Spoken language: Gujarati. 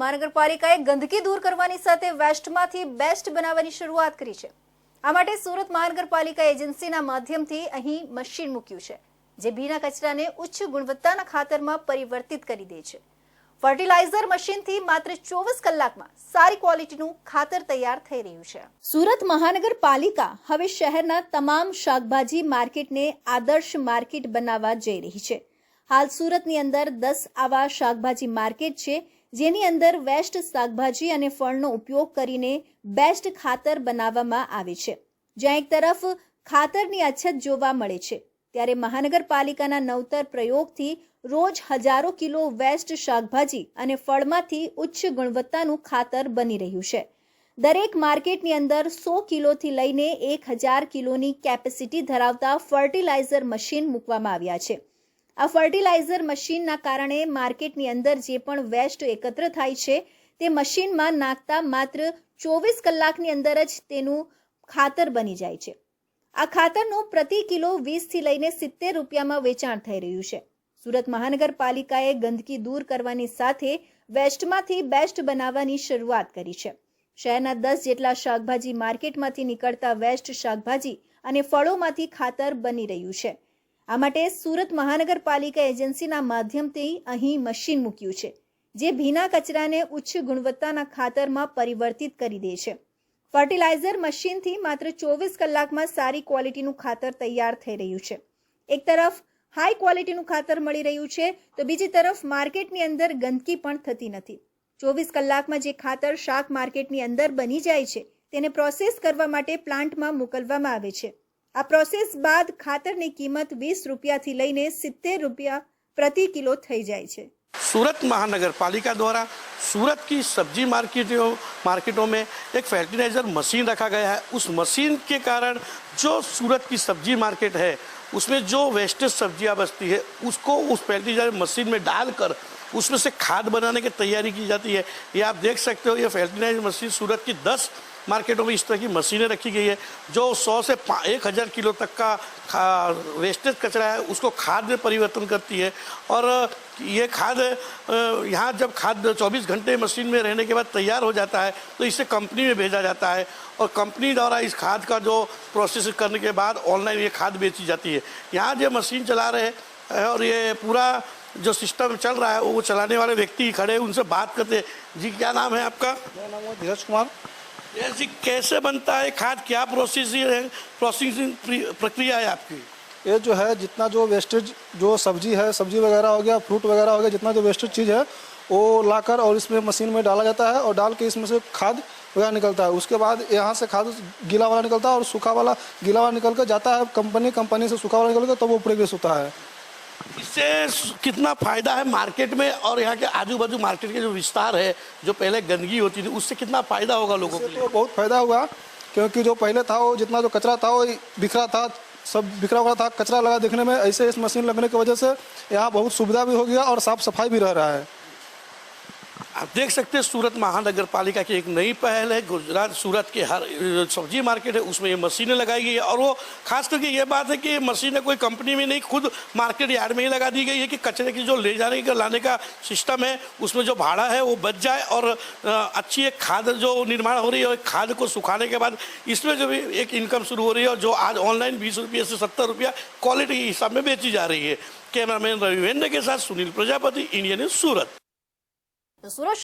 મહાનગરપાલિકાએ ગંદકી દૂર કરવાની સાથે વેસ્ટમાંથી બેસ્ટ બનાવવાની શરૂઆત કરી છે આ માટે સુરત મહાનગરપાલિકા એજન્સીના માધ્યમથી અહીં મશીન મૂક્યું છે જે ભીના કચરાને ઉચ્ચ ગુણવત્તાના ખાતરમાં પરિવર્તિત કરી દે છે ફર્ટિલાઇઝર મશીનથી માત્ર ચોવીસ કલાકમાં સારી ક્વોલિટીનું ખાતર તૈયાર થઈ રહ્યું છે સુરત મહાનગરપાલિકા હવે શહેરના તમામ શાકભાજી માર્કેટને આદર્શ માર્કેટ બનાવવા જઈ રહી છે હાલ સુરતની અંદર દસ આવા શાકભાજી માર્કેટ છે જેની અંદર વેસ્ટ શાકભાજી અને ફળનો ઉપયોગ કરીને બેસ્ટ ખાતર બનાવવામાં આવે છે જ્યાં એક તરફ ખાતરની અછત જોવા મળે છે ત્યારે મહાનગરપાલિકાના નવતર પ્રયોગથી રોજ હજારો કિલો વેસ્ટ શાકભાજી અને ફળમાંથી ઉચ્ચ ગુણવત્તાનું ખાતર બની રહ્યું છે દરેક માર્કેટની અંદર સો કિલોથી લઈને એક હજાર કિલોની કેપેસિટી ધરાવતા ફર્ટિલાઇઝર મશીન મૂકવામાં આવ્યા છે આ ફર્ટિલાઇઝર મશીનના કારણે માર્કેટની અંદર જે પણ વેસ્ટ એકત્ર થાય છે તે મશીનમાં નાખતા માત્ર ચોવીસ કલાકની અંદર જ તેનું ખાતર બની જાય છે આ ખાતરનું પ્રતિ કિલો વીસથી લઈને સિત્તેર રૂપિયામાં વેચાણ થઈ રહ્યું છે સુરત મહાનગરપાલિકાએ ગંદકી દૂર કરવાની સાથે વેસ્ટમાંથી બેસ્ટ બનાવવાની શરૂઆત કરી છે શહેરના દસ જેટલા શાકભાજી માર્કેટમાંથી નીકળતા વેસ્ટ શાકભાજી અને ફળોમાંથી ખાતર બની રહ્યું છે આ માટે સુરત મહાનગરપાલિકા એજન્સીના માધ્યમથી અહીં મશીન મૂક્યું છે જે ભીના કચરાને ઉચ્ચ ગુણવત્તાના ખાતરમાં પરિવર્તિત કરી દે છે ફર્ટિલાઇઝર મશીનથી માત્ર ચોવીસ કલાકમાં સારી ક્વોલિટીનું ખાતર તૈયાર થઈ રહ્યું છે એક તરફ હાઈ ક્વોલિટીનું ખાતર મળી રહ્યું છે તો બીજી તરફ માર્કેટની અંદર ગંદકી પણ થતી નથી ચોવીસ કલાકમાં જે ખાતર શાક માર્કેટની અંદર બની જાય છે તેને પ્રોસેસ કરવા માટે પ્લાન્ટમાં મોકલવામાં આવે છે प्रोसेस बाद खातरने कीमत ₹20 थी लेने ₹70 प्रति किलो થઈ જાય છે સુરત મહાનગરપાલિકા દ્વારા સુરતની सब्जी માર્કેટ માર્કેટોમાં એક ફર્ટિલાઈઝર મશીન رکھا ગયા છે ઉસ મશીન કે કારણ જો સુરતની सब्जी માર્કેટ છે उसमे જો વેસ્ટેજ સબ્જીયા બસતી હે ઉસકો ઉસ ફર્ટિલાઈઝર મશીન મેં ડાલ કર ઉસમેસે ખાત બનાને કે તૈયારી કી જાતી હે યે આપ દેખ સકતે હો યે ફર્ટિલાઈઝર મશીન સુરત કી 10 मार्केटों में इस तरह की मशीनें रखी गई है जो 100 से एक हज़ार किलो तक का वेस्टेज कचरा है उसको खाद में परिवर्तन करती है और ये खाद यहाँ जब खाद 24 घंटे मशीन में रहने के बाद तैयार हो जाता है तो इसे कंपनी में भेजा जाता है और कंपनी द्वारा इस खाद का जो प्रोसेस करने के बाद ऑनलाइन ये खाद बेची जाती है यहाँ जो मशीन चला रहे हैं और ये पूरा जो सिस्टम चल रहा है वो चलाने वाले व्यक्ति खड़े उनसे बात करते जी क्या नाम है आपका मेरा नाम है धीरज कुमार ऐसी कैसे बनता है खाद क्या प्रोसेस है प्रोसेसिंग प्रक्रिया है आपकी ये जो है जितना जो वेस्टेज जो सब्जी है सब्जी वगैरह हो गया फ्रूट वगैरह हो गया जितना जो वेस्टेज चीज़ है वो लाकर और इसमें मशीन में डाला जाता है और डाल के इसमें से खाद वगैरह निकलता है उसके बाद यहाँ से खाद गीला वाला निकलता है और सूखा वाला गीला वाला निकल कर जाता है कंपनी कंपनी से सूखा वाला निकल कर तब तो वो प्रेग्रेस होता है इससे कितना फायदा है मार्केट में और यहाँ के आजू बाजू मार्केट के जो विस्तार है जो पहले गंदगी होती थी उससे कितना फायदा होगा लोगों को तो बहुत फायदा हुआ क्योंकि जो पहले था वो जितना जो कचरा था वो बिखरा था सब बिखरा हुआ था कचरा लगा देखने में ऐसे इस मशीन लगने की वजह से यहाँ बहुत सुविधा भी हो गया और साफ सफाई भी रह रहा है आप देख सकते हैं सूरत महानगर पालिका की एक नई पहल है गुजरात सूरत के हर सब्जी मार्केट है उसमें ये मशीनें लगाई गई है और वो खास करके ये बात है कि ये मशीनें कोई कंपनी में नहीं खुद मार्केट यार्ड में ही लगा दी गई है कि कचरे की जो ले जाने का लाने का सिस्टम है उसमें जो भाड़ा है वो बच जाए और अच्छी एक खाद जो निर्माण हो रही है और खाद को सुखाने के बाद इसमें जो भी एक इनकम शुरू हो रही है और जो आज ऑनलाइन बीस रुपये से सत्तर रुपया क्वालिटी के हिसाब में बेची जा रही है कैमरामैन रविवेंद्र के साथ Sunil Prajapati India news Surat Nasıl uğraş?